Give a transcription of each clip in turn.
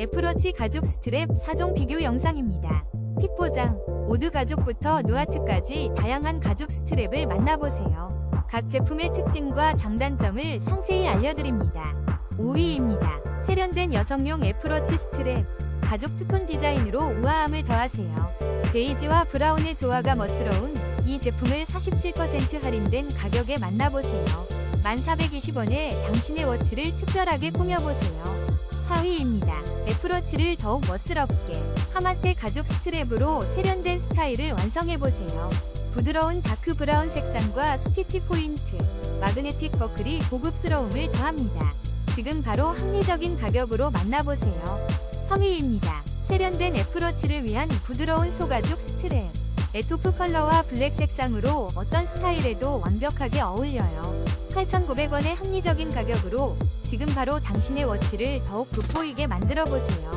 애플워치 가죽 스트랩 4종 비교 영상입니다. 픽보장, 오드 가죽부터 누아트까지 다양한 가죽 스트랩을 만나보세요. 각 제품의 특징과 장단점을 상세히 알려드립니다. 5위입니다. 세련된 여성용 애플워치 스트랩. 가죽 투톤 디자인으로 우아함을 더하세요. 베이지와 브라운의 조화가 멋스러운 이 제품을 47% 할인된 가격에 만나보세요. 1420원에 당신의 워치를 특별하게 꾸며보세요. 4위입니다. 애플워치를 더욱 멋스럽게 하마테 가죽 스트랩으로 세련된 스타일을 완성해보세요. 부드러운 다크 브라운 색상과 스티치 포인트, 마그네틱 버클이 고급스러움을 더합니다. 지금 바로 합리적인 가격으로 만나보세요. 3위입니다. 세련된 애플워치를 위한 부드러운 소가죽 스트랩. 에토프 컬러와 블랙 색상으로 어떤 스타일에도 완벽하게 어울려요. 8,900원의 합리적인 가격으로 지금 바로 당신의 워치를 더욱 돋보이게 만들어 보세요.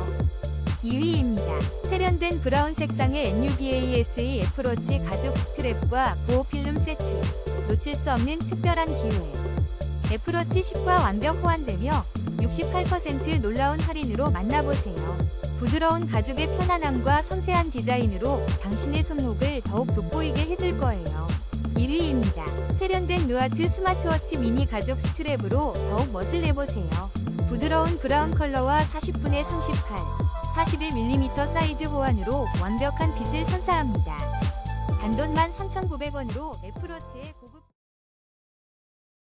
2위입니다. 세련된 브라운 색상의 NUBASE 애플워치 가죽 스트랩과 보호 필름 세트. 놓칠 수 없는 특별한 기회. 애플워치 10과 완벽 호환되며 68% 놀라운 할인으로 만나보세요. 부드러운 가죽의 편안함과 섬세한 디자인으로 당신의 손목을 더욱 돋보이게 해줄 거예요. 1위입니다. 세련된 누아트 스마트워치 미니 가죽 스트랩으로 더욱 멋을 내보세요. 부드러운 브라운 컬러와 40분의 38, 41mm 사이즈 호환으로 완벽한 빛을 선사합니다. 단돈 13,900원으로 애플워치의 고급